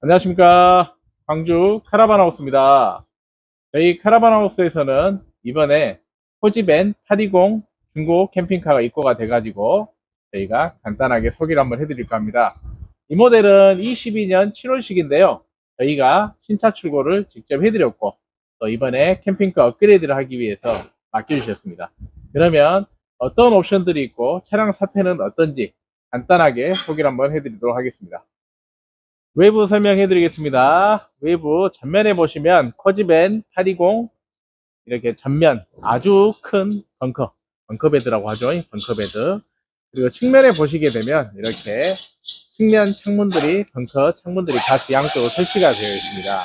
안녕하십니까. 광주 카라반하우스입니다. 저희 카라반하우스에서는 이번에 호지벤 820 중고 캠핑카가 입고가 돼 가지고 저희가 간단하게 소개를 한번 해드릴까 합니다. 이 모델은 22년 7월식인데요. 저희가 신차 출고를 직접 해드렸고 또 이번에 캠핑카 업그레이드를 하기 위해서 맡겨주셨습니다. 그러면 어떤 옵션들이 있고 차량 사태는 어떤지 간단하게 소개를 한번 해드리도록 하겠습니다. 외부 설명해 드리겠습니다. 외부 전면에 보시면 커지벤 820 이렇게 전면 아주 큰 벙커, 벙커베드라고 하죠. 벙커베드. 그리고 측면에 보시게 되면 이렇게 측면 창문들이 벙커 창문들이 같이 양쪽으로 설치가 되어 있습니다.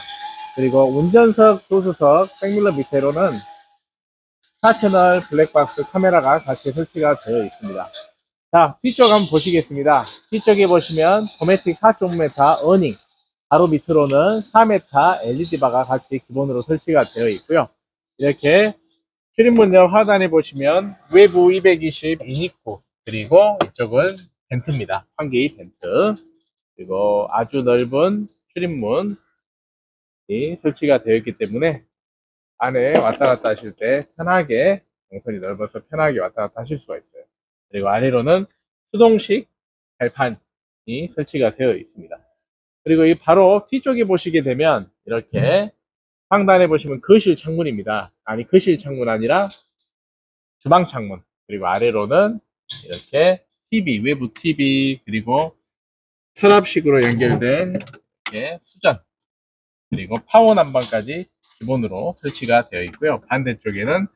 그리고 운전석, 조수석, 백밀러 밑에로는 4채널 블랙박스 카메라가 같이 설치가 되어 있습니다. 자, 뒤쪽 한번 보시겠습니다. 뒤쪽에 보시면 도메틱 4.5m 어닝, 바로 밑으로는 4m LED바가 같이 기본으로 설치가 되어 있고요. 이렇게 출입문 옆 하단에 보시면 외부 220 이니코, 그리고 이쪽은 벤트입니다. 환기 벤트. 그리고 아주 넓은 출입문이 설치가 되어 있기 때문에 안에 왔다 갔다 하실 때 편하게 동선이 넓어서 편하게 왔다 갔다 하실 수가 있어요. 그리고 아래로는 수동식 발판이 설치가 되어 있습니다. 그리고 이 바로 뒤쪽에 보시게 되면 이렇게 상단에 보시면 거실 창문입니다. 아니 거실 창문 아니라 주방 창문 그리고 아래로는 이렇게 TV 외부 TV 그리고 서랍식으로 연결된 이렇게 수전 그리고 파워 난방까지 기본으로 설치가 되어 있고요. 반대쪽에는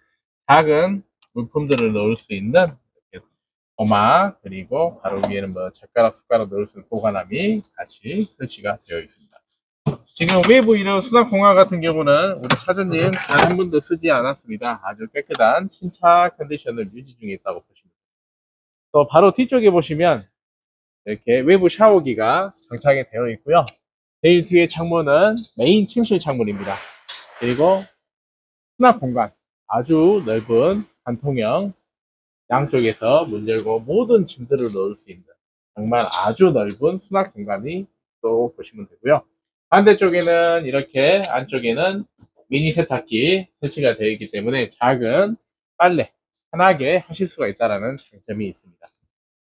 작은 물품들을 넣을 수 있는 도마 그리고 바로 위에는 뭐 젓가락 숟가락 넣을 수 있는 보관함이 같이 설치가 되어 있습니다. 지금 외부 이런 수납 공간 같은 경우는 우리 단한 번도 쓰지 않았습니다. 아주 깨끗한 신차 컨디션을 유지 중에 있다고 보시면 됩니다. 또 바로 뒤쪽에 보시면 이렇게 외부 샤워기가 장착이 되어 있고요. 제일 뒤에 창문은 메인 침실 창문입니다. 그리고 수납 공간 아주 넓은 관통형 양쪽에서 문 열고 모든 짐들을 넣을 수 있는 정말 아주 넓은 수납 공간이 또 보시면 되고요. 반대쪽에는 이렇게 안쪽에는 미니 세탁기 설치가 되어 있기 때문에 작은 빨래 편하게 하실 수가 있다는 장점이 있습니다.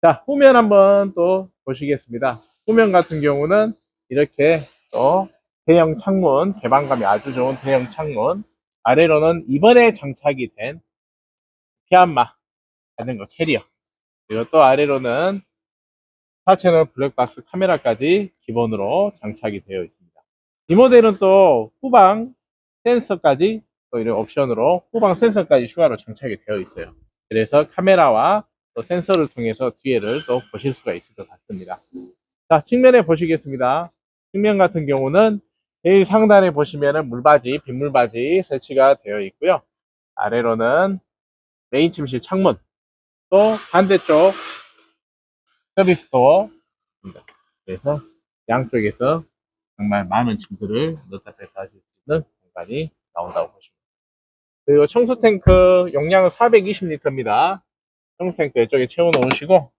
자, 후면 한번 또 보시겠습니다. 후면 같은 경우는 이렇게 또 대형 창문, 개방감이 아주 좋은 대형 창문, 아래로는 이번에 장착이 된 피안마 자전거 캐리어 그리고 또 아래로는 4채널 블랙박스 카메라까지 기본으로 장착이 되어 있습니다. 이 모델은 또 후방 센서까지 또 이런 옵션으로 후방 센서까지 추가로 장착이 되어 있어요. 그래서 카메라와 또 센서를 통해서 뒤에를 또 보실 수가 있을 것 같습니다. 자, 측면에 보시겠습니다. 측면 같은 경우는 제일 상단에 보시면은 물바지, 빗물바지 설치가 되어 있고요. 아래로는 메인 침실 창문, 또 반대쪽 서비스 도어입니다. 그래서 양쪽에서 정말 많은 짐들을 넣다 뺐다 하실 수 있는 공간이 나온다고 보시면 됩니다. 그리고 청소 탱크 용량은 420리터입니다. 청소 탱크 이쪽에 채워 놓으시고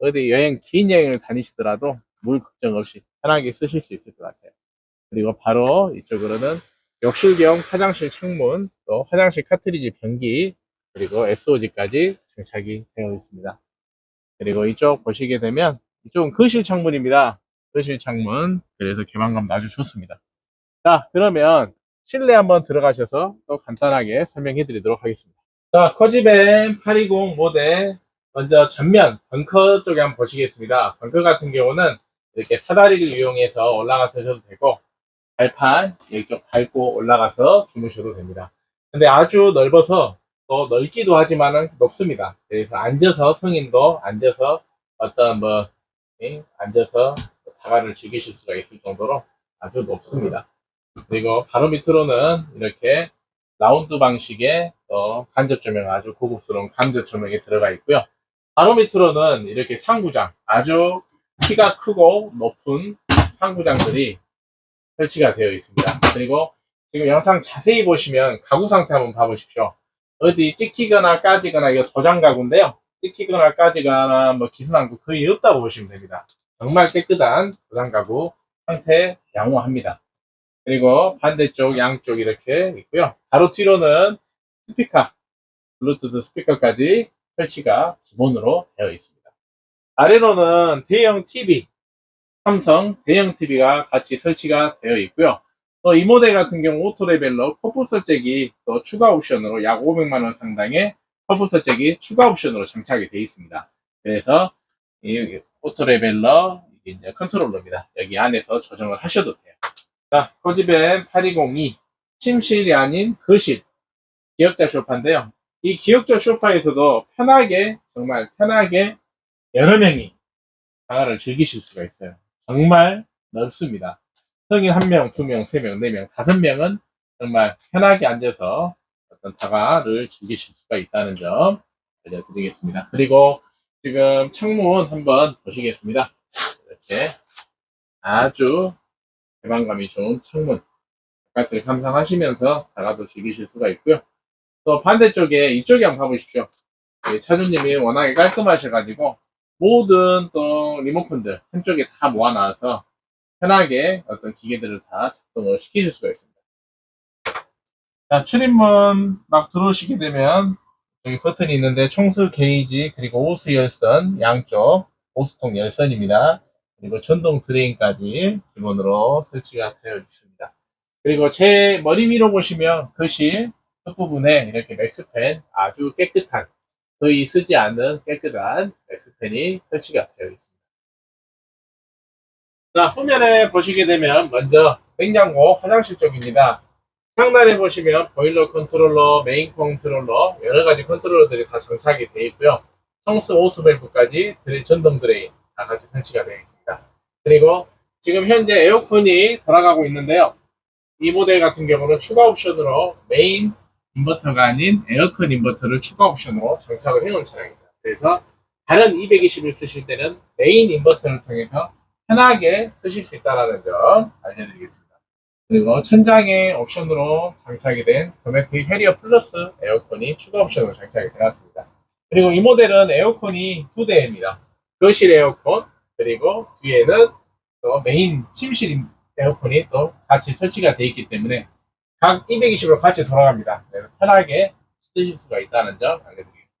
어디 여행 긴 여행을 다니시더라도 물 걱정 없이 편하게 쓰실 수 있을 것 같아요. 그리고 바로 이쪽으로는 욕실경 화장실 창문, 또 화장실 카트리지 변기, 그리고 SOG까지 장착이 되어 있습니다. 그리고 이쪽 보시게 되면 이쪽은 거실 창문입니다. 거실 창문. 그래서 개방감도 아주 좋습니다. 자, 그러면 실내 한번 들어가셔서 또 간단하게 설명해 드리도록 하겠습니다. 자, 커지벤 820 모델 먼저 전면 벙커 쪽에 한번 보시겠습니다. 벙커 같은 경우는 이렇게 사다리를 이용해서 올라가셔도 되고 발판 이쪽 밟고 올라가서 주무셔도 됩니다. 근데 아주 넓어서 또 넓기도 하지만은 높습니다. 그래서 앉아서 성인도 앉아서 어떤 뭐 예, 앉아서 다가를 즐기실 수가 있을 정도로 아주 높습니다. 그리고 바로 밑으로는 이렇게 라운드 방식의 또 간접 조명 아주 고급스러운 간접 조명이 들어가 있고요. 바로 밑으로는 이렇게 상부장 아주 키가 크고 높은 상부장들이 설치가 되어 있습니다. 그리고 지금 영상 자세히 보시면 가구 상태 한번 봐보십시오. 어디 찍히거나 까지거나 이거 도장 가구인데요. 찍히거나 까지거나 뭐 기스난 거 거의 없다고 보시면 됩니다. 정말 깨끗한 도장 가구 상태 양호합니다. 그리고 반대쪽 양쪽 이렇게 있고요. 바로 뒤로는 스피커, 블루투스 스피커까지 설치가 기본으로 되어 있습니다. 아래로는 대형 TV, 삼성 대형 TV가 같이 설치가 되어 있고요. 또 이 모델 같은 경우 오토레벨러 커프 설정이 또 추가 옵션으로 약 500만원 상당의 커프 설정이 추가 옵션으로 장착이 되어 있습니다. 그래서 이 오토레벨러 이제 컨트롤러입니다. 여기 안에서 조정을 하셔도 돼요. 자, 코지벤 8202 침실이 아닌 거실 기역자 소파인데요. 이 기역자 소파에서도 편하게 정말 편하게 여러 명이 방화를 즐기실 수가 있어요. 정말 넓습니다. 성인 1명, 2명, 3명, 4명, 5명은 정말 편하게 앉아서 어떤 다가를 즐기실 수가 있다는 점 알려드리겠습니다. 그리고 지금 창문 한번 보시겠습니다. 이렇게 아주 개방감이 좋은 창문 바깥을 감상하시면서 다가도 즐기실 수가 있고요. 또 반대쪽에 이쪽에 한번 가보십시오. 이 차주님이 워낙에 깔끔하셔가지고 모든 또 리모컨들 한쪽에 다 모아놔서 편하게 어떤 기계들을 다 작동을 시키실 수가 있습니다. 자, 출입문 막 들어오시게 되면 여기 버튼이 있는데 총수 게이지 그리고 호스 열선 양쪽 호스통 열선입니다. 그리고 전동 드레인까지 기본으로 설치가 되어 있습니다. 그리고 제 머리 위로 보시면 거실 끝부분에 이렇게 맥스팬 아주 깨끗한 거의 쓰지 않는 깨끗한 맥스팬이 설치가 되어 있습니다. 자, 화면에 보시게 되면 먼저 냉장고 화장실 쪽입니다. 상단에 보시면 보일러 컨트롤러, 메인 컨트롤러 여러 가지 컨트롤러들이 다 장착이 되어 있고요. 청스 오스 밸브까지 드레- 전동 드레인 다 같이 설치가 되어 있습니다. 그리고 지금 현재 에어컨이 돌아가고 있는데요. 이 모델 같은 경우는 추가 옵션으로 메인 인버터가 아닌 에어컨 인버터를 추가 옵션으로 장착을 해놓은 차량입니다. 그래서 다른 220을 쓰실 때는 메인 인버터를 통해서 편하게 쓰실 수 있다는 점 알려드리겠습니다. 그리고 천장에 옵션으로 장착이 된 도메틱 해리어 플러스 에어컨이 추가 옵션으로 장착이 되었습니다. 그리고 이 모델은 에어컨이 두 대입니다. 거실 에어컨 그리고 뒤에는 또 메인 침실 에어컨이 또 같이 설치가 되어 있기 때문에 각 220으로 같이 돌아갑니다. 그래서 편하게 쓰실 수가 있다는 점 알려드리겠습니다.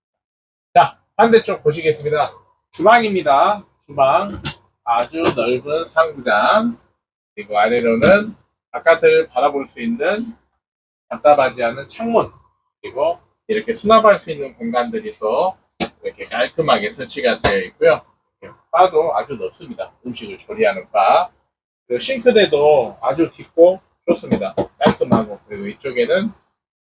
자, 반대쪽 보시겠습니다. 주방입니다. 주방 아주 넓은 상부장 그리고 아래로는 바깥을 바라볼 수 있는 답답하지 않은 창문 그리고 이렇게 수납할 수 있는 공간들이 또 이렇게 깔끔하게 설치가 되어 있고요. 바도 아주 넓습니다. 음식을 조리하는 바. 그리고 싱크대도 아주 깊고 좋습니다. 깔끔하고 그리고 이쪽에는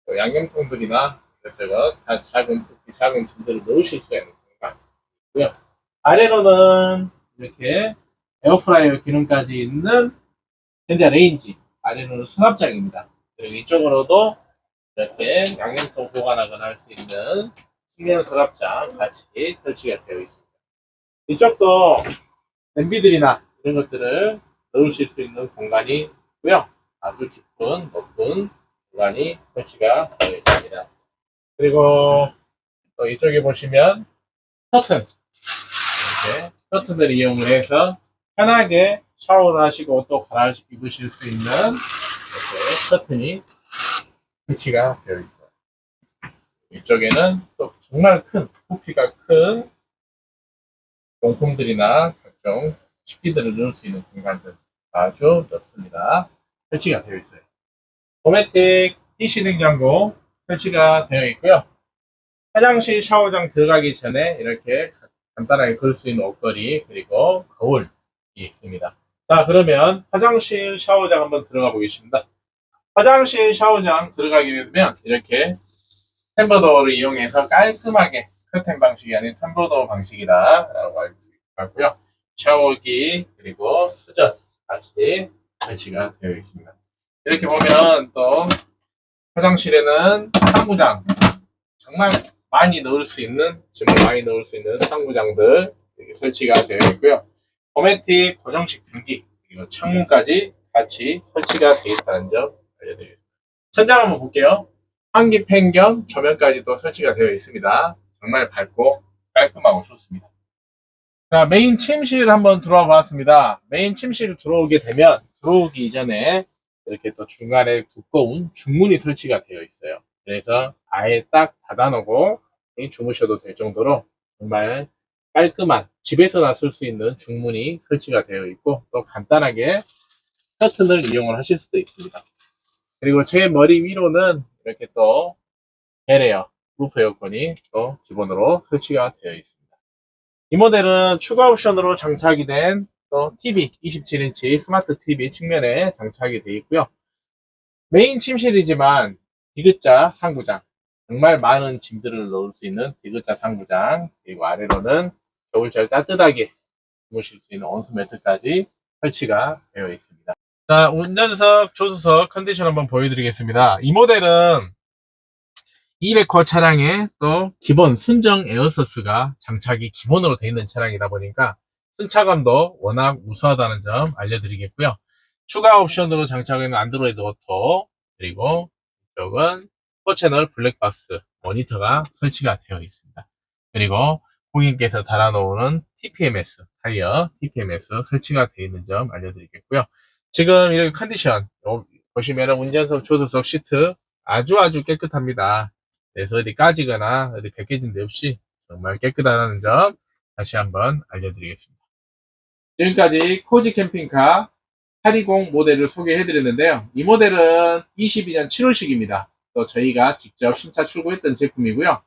또 양념통들이나 이것저것 다 작은 특히 작은 짐들을 넣으실 수가 있는 공간이고요. 아래로는 이렇게 에어프라이어 기능까지 있는 현재 레인지 아래로는 수납장입니다. 그리고 이쪽으로도 이렇게 양념통 보관하거나 할 수 있는 식량 서랍장 같이 설치가 되어 있습니다. 이쪽도 냄비들이나 이런 것들을 넣으실 수 있는 공간이 있고요. 아주 깊은 높은 공간이 설치가 되어 있습니다. 그리고 또 이쪽에 보시면 커튼 이렇게 커튼을 이용을 해서 편하게 샤워를 하시고 또 갈아입으실 수 있는 이렇게 커튼이 설치가 되어 있어요. 이쪽에는 또 정말 큰 부피가 큰 용품들이나 각종 식기들을 넣을 수 있는 공간들 아주 넓습니다. 설치가 되어 있어요. 도메틱 DC 냉장고 설치가 되어 있고요. 화장실 샤워장 들어가기 전에 이렇게 간단하게 걸수 있는 옷걸이 그리고 거울이 있습니다. 자 그러면 화장실 샤워장 한번 들어가 보겠습니다. 화장실 샤워장 들어가게 되면 이렇게 템버도어를 이용해서 깔끔하게 커튼 방식이 아닌 템버도어 방식이다라고 알 수 있고요. 샤워기 그리고 수전 같이 설치가 되어 있습니다. 이렇게 보면 또 화장실에는 상부장 정말 많이 넣을 수 있는 짐을 많이 넣을 수 있는 상부장들 이렇게 설치가 되어 있고요. 도메틱 고정식 변기 그리고 창문까지 같이 설치가 되어 있다는 점 알려드리겠습니다. 천장 한번 볼게요. 환기 팬 겸 조명까지도 설치가 되어 있습니다. 정말 밝고 깔끔하고 좋습니다. 자, 메인 침실 한번 들어와 봤습니다. 메인 침실 들어오게 되면 들어오기 이전에 이렇게 또 중간에 두꺼운 중문이 설치가 되어 있어요. 그래서 아예 딱 닫아놓고 주무셔도 될 정도로 정말 깔끔한 집에서나 쓸 수 있는 중문이 설치가 되어 있고 또 간단하게 커튼을 이용을 하실 수도 있습니다. 그리고 제 머리 위로는 이렇게 또 베레어 루프 에어컨이 또 기본으로 설치가 되어 있습니다. 이 모델은 추가 옵션으로 장착이 된 또 TV 27인치 스마트 TV 측면에 장착이 되어 있고요. 메인 침실이지만 디귿자 상부장 정말 많은 짐들을 넣을 수 있는 디귿자 상부장 그리고 아래로는 겨울철 따뜻하게 주무실 수 있는 온수 매트까지 설치가 되어 있습니다. 자, 운전석, 조수석 컨디션 한번 보여드리겠습니다. 이 모델은 200호 차량에 또 기본 순정 에어서스가 장착이 기본으로 되어 있는 차량이다 보니까 승차감도 워낙 우수하다는 점 알려드리겠고요. 추가 옵션으로 장착하는 안드로이드 오토 그리고 이 쪽은 4채널 블랙박스 모니터가 설치가 되어 있습니다. 그리고 고객님께서 달아놓은 TPMS 타이어 TPMS 설치가 되어 있는 점 알려드리겠고요. 지금 이렇게 컨디션 요- 보시면 운전석 조수석 시트 아주 아주 깨끗합니다. 그래서 어디 까지거나 어디 벗겨진 데 없이 정말 깨끗하다는 점 다시 한번 알려드리겠습니다. 지금까지 코지 캠핑카 820 모델을 소개해드렸는데요. 이 모델은 22년 7월식입니다. 또 저희가 직접 신차 출고했던 제품이고요.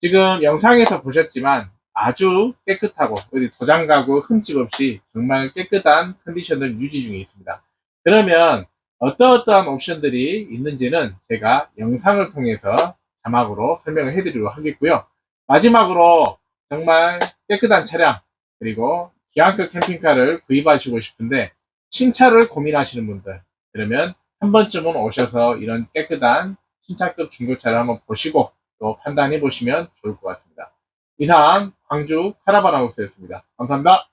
지금 영상에서 보셨지만 아주 깨끗하고 어디 도장 가고 흠집 없이 정말 깨끗한 컨디션을 유지 중에 있습니다. 그러면 어떠어떠한 옵션들이 있는지는 제가 영상을 통해서 자막으로 설명을 해드리도록 하겠고요. 마지막으로 정말 깨끗한 차량 그리고 기안급 캠핑카를 구입하시고 싶은데 신차를 고민하시는 분들 그러면 한 번쯤은 오셔서 이런 깨끗한 신차급 중고차를 한번 보시고 또 판단해 보시면 좋을 것 같습니다. 이상 광주 카라반하우스였습니다. 감사합니다.